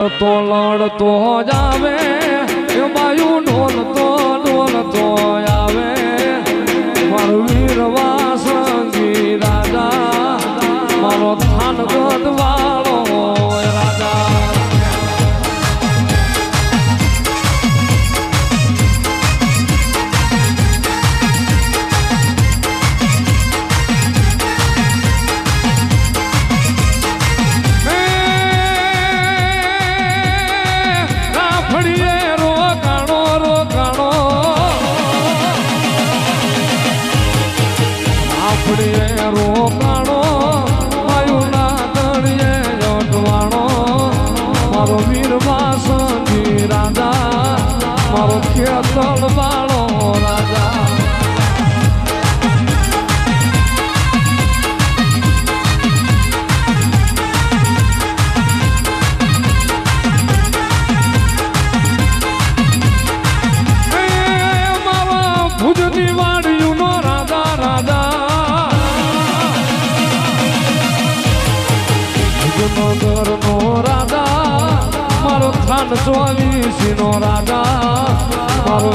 તો લડતો જાવે, એ બાયુ ઢોલતો ઢોલતો આવે. મારો વીર વાસંગી રાજા, મારો થાન ગઢ રાફડીએ રોકાણો વાયુના તળિયે જોટવાણો મારો વીર વાસંગી રાજા મારો વાળો ભુજનગરનો રાજા મારો ખાન ચોવીસીનો રાજા મારો